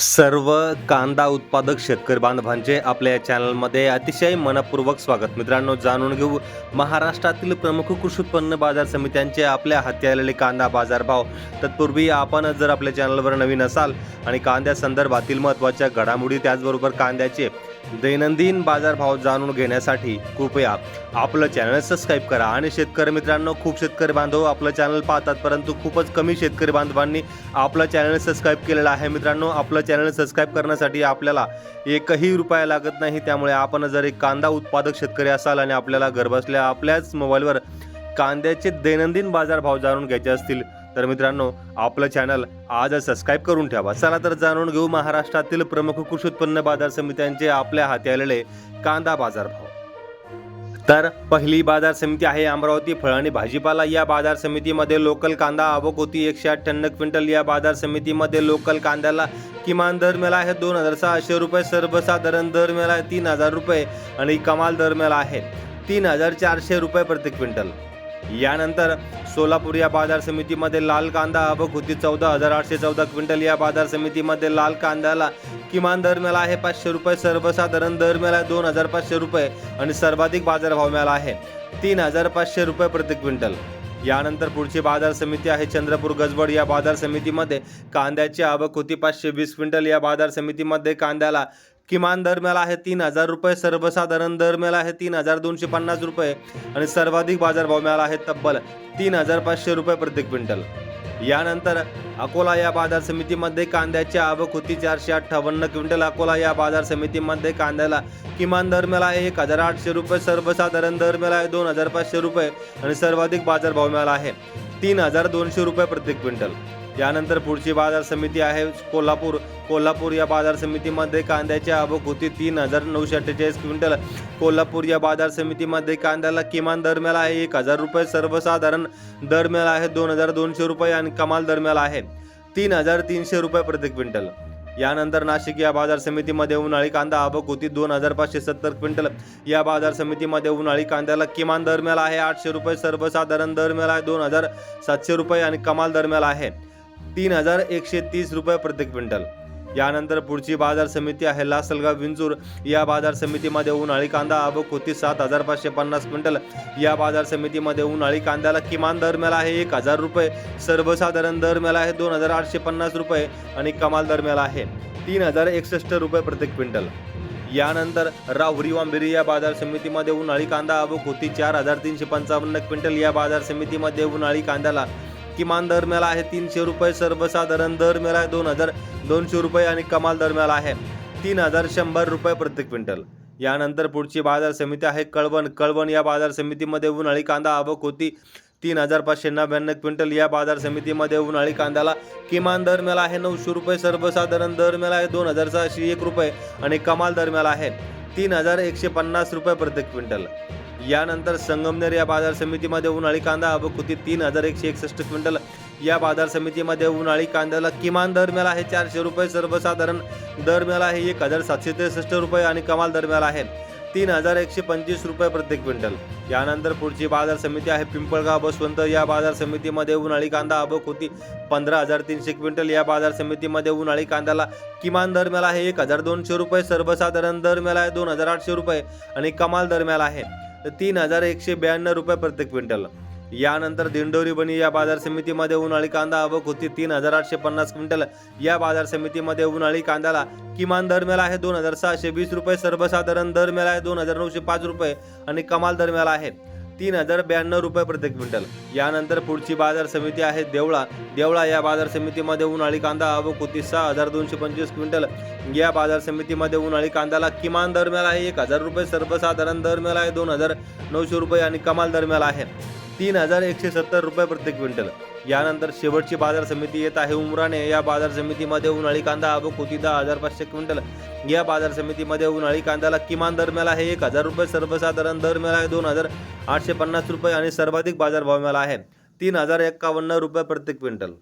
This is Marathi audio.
सर्व कांदा उत्पादक शेतकरी बांधवांचे आपल्या या चॅनलमध्ये अतिशय मनपूर्वक स्वागत. मित्रांनो जाणून घेऊ महाराष्ट्रातील प्रमुख कृषी उत्पन्न बाजार समित्यांचे आपल्या हाती आलेले कांदा बाजारभाव. तत्पूर्वी आपण जर आपल्या चॅनलवर नवीन असाल आणि कांद्या संदर्भातील महत्त्वाच्या घडामोडी त्याचबरोबर कांद्याचे दैनंदिन बाजारभाव जाणून घेण्यासाठी कृपया आपलं चॅनल सबस्क्राईब करा. आणि शेतकरी मित्रांनो खूप शेतकरी बांधव आपलं चॅनल पाहतात परंतु खूपच कमी शेतकरी बांधवांनी आपलं चॅनल सबस्क्राईब केलेलं आहे. मित्रांनो आपलं चॅनल सबस्क्राईब करण्यासाठी आपल्याला एकही रुपया लागत नाही. त्यामुळे आपण जर एक कांदा उत्पादक शेतकरी असाल आणि आपल्याला घरबसल्या आपल्याच मोबाईलवर कांद्याचे दैनंदिन बाजारभाव जाणून घ्यायचे असतील तर मित्रांनो आपलं चॅनल आज सबस्क्राईब करून ठेवा. चला तर जाणून घेऊ महाराष्ट्रातील प्रमुख कृषी उत्पन्न बाजार समित्यांचे आपल्या हाती आलेले कांदा बाजारभाव तर पहिली बाजार समिती आहे अमरावती फळ आणि भाजीपाला. या बाजार समितीमध्ये लोकल कांदा आवक होती एकशे अठ्ठ्याण्णव क्विंटल. या बाजार समितीमध्ये लोकल कांद्याला किमान दर मिळाला आहे दोन हजार सहाशे रुपये सर्वसाधारण दर मिळाला आहे तीन हजार रुपये आणि कमाल दर मिळाला आहे तीन हजार चारशे रुपये प्रति क्विंटल. यानंतर सोलापूर या बाजार समितीमध्ये लाल कांदा आवक होती चौदा हजार आठशे चौदा क्विंटल. या बाजार समितीमध्ये लाल कांद्याला किमान दर मिळाला आहे पाचशे रुपये सर्वसाधारण दर मिळाला दोन हजार पाचशे रुपये आणि सर्वाधिक बाजारभाव मिळाला आहे तीन हजार पाचशे रुपये प्रति क्विंटल. यानंतर पुढची बाजार समिती आहे चंद्रपूर गजबड या बाजार समितीमध्ये कांद्याची आवक होती पाचशे वीस क्विंटल. या बाजार समितीमध्ये कांद्याला किमान दर मिळाला आहे तीन हजार रुपये सर्वसाधारण दर मिळाला आहे तीन हजार दोनशे पन्नास रुपये आणि सर्वाधिक बाजारभाव मिळाला आहे तब्बल तीन हजार पाचशे रुपये प्रति क्विंटल. यानंतर अकोला या बाजार समितीमध्ये कांद्याची आवक होती चारशे अठ्ठावन्न क्विंटल. अकोला या बाजार समितीमध्ये कांद्याला किमान दर मिळाला आहे एक हजार आठशे रुपये सर्वसाधारण दर मिळाला आहे दोन हजार पाचशे रुपये आणि सर्वाधिक बाजारभाव मिळाला आहे तीन हजार दोनशे रुपये प्रति क्विंटल. यानंतर पुढची बाजार समिती आहे. कोल्हापूर कोल्हापूर या बाजार समितीमध्ये कांद्याची आवक होती तीन हजार नऊशे अठ्ठेचाळीस क्विंटल. कोल्हापूर या बाजार समितीमध्ये कांद्याला किमान दर मिळाला आहे एक हजार रुपये. सर्वसाधारण दर मिळाला आहे दोन हजार दोनशे रुपये आणि कमाल दर मिळाला आहे तीन हजार तीनशे रुपये प्रति क्विंटल. यानंतर नाशिक या बाजार समितीमध्ये उन्हाळी कांदा आवक होती दोन हजार पाचशे सत्तर क्विंटल. या बाजार समितीमध्ये उन्हाळी कांद्याला किमान दर मिळाला आहे आठशे रुपये. सर्वसाधारण दर मिळाला आहे दोन हजार सातशे रुपये आणि कमाल दर मिळाला आहे. तीन हजार एकशे तीस रुपये प्रति क्विंटल. यानंतर पुढची बाजार समिती आहे लासलगाव विंचूर. या बाजार समितीमध्ये उन्हाळी कांदा आवक होती सात हजार पाचशे पन्नास क्विंटल. या बाजार समितीमध्ये उन्हाळी कांद्याला किमान दर मिळाला आहे एक हजार रुपये. सर्वसाधारण दर मिळाला आहे दोन हजार आठशे पन्नास रुपये आणि कमाल दर मिळाला आहे तीन हजार एकसष्ट रुपये प्रति क्विंटल. यानंतर राहुरी वांबिरी या बाजार समितीमध्ये उन्हाळी कांदा आवक होती चार हजार तीनशे पंचावन्न क्विंटल. या बाजार समितीमध्ये उन्हाळी कांद्याला किमान दर मिळाला आहे तीनशे रुपये सर्वसाधारण दर मिळाला आहे दोन हजार दोनशे रुपये आणि कमाल दर मिळाला आहे तीन हजार शंभर रुपये प्रति क्विंटल. यानंतर पुढची बाजार समिती आहे कळवण. कळवण या बाजार समितीमध्ये उन्हाळी कांदा आवक होती. तीन हजार पाचशे नव्याण्णव क्विंटल या बाजार समितीमध्ये उन्हाळी कांद्याला किमान दर मिळाला आहे नऊशे रुपये सर्वसाधारण दर मिळाला आहे दोन हजार सहाशे एक रुपये आणि कमाल दर मिळाला आहे तीन हजार एकशे पन्नास रुपये प्रति क्विंटल. यानंतर संगमनेर या बाजार समितीमध्ये उन्हाळी कांदा अबकुती तीन हजार एकशे एकसष्ट क्विंटल. या बाजार समितीमध्ये उन्हाळी कांद्याला किमान दर मिळाला आहे चारशे रुपये सर्वसाधारण दर मिळाला आहे एक हजार सातशे त्रेसष्ट रुपये आणि कमाल दर मिळाला आहे तीन हजार एकशे पंचवीस रुपये प्रत्येक क्विंटल. यानंतर पुढची बाजार समिती आहे पिंपळगाव बसवंत. या बाजार समितीमध्ये उन्हाळी कांदा अबक होती पंधरा हजार तीनशे क्विंटल. या बाजार समितीमध्ये उन्हाळी कांद्याला किमान दर मिळाला आहे एक हजार दोनशे रुपये सर्वसाधारण दर मिळाला आहे दोन हजार आठशे रुपये आणि कमाल दर मिळाला आहे. तर तीन हजार एकशे ब्याण्णव रुपये प्रति क्विंटल. यानंतर दिंडोरी बनी या बाजार समितीमध्ये उन्हाळी कांदा आवक होती. तीन हजार आठशे पन्नास क्विंटल. या बाजार समितीमध्ये उन्हाळी कांद्याला किमान दर मिळाला आहे दोन हजार सहाशे वीस रुपये सर्वसाधारण दर मिळाला आहे दोन हजार नऊशे पाच रुपये आणि कमाल दर मिळाला आहे. तीन हजार ब्याण्णव रुपये प्रति क्विंटल. यानंतर पुढची बाजार समिती आहे देवळा. देवळा या बाजार समितीमध्ये उन्हाळी कांदा आवक होती सहा हजार दोनशे पंचवीस क्विंटल. या बाजार समितीमध्ये उन्हाळी कांद्याला किमान दर मिळाला आहे एक हजार रुपये सर्वसाधारण दर मिळाला आहे दोन हजार नऊशे रुपये आणि कमाल दर मिळाला आहे. तीन हजार एकशे सत्तर रुपये प्रति क्विंटल. यानंतर शेवटची बाजार समिती येत आहे. उमराने या बाजार समितीमध्ये उन्हाळी कांदा आवक होती दहा हजार पाचशे क्विंटल. या बाजार समितीमध्ये उन्हाळी कांद्याला किमान दर मिळाला आहे. एक हजार रुपये सर्वसाधारण दर मिळाला आहे. दोन हजार आठशे पन्नास रुपये आणि सर्वाधिक बाजारभाव मिळाला आहे. तीन हजार एक्कावन्न रुपये प्रति क्विंटल.